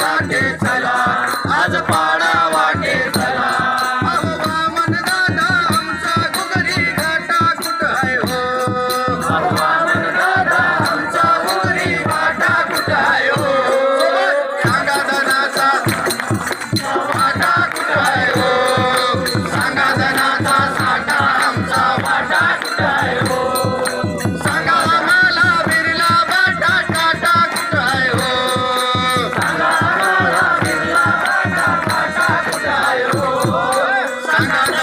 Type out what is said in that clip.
वाटे चला आज पाडा वाटे चला. अहो आमचा गुगरी गाटा कुठं आहे हो? Santa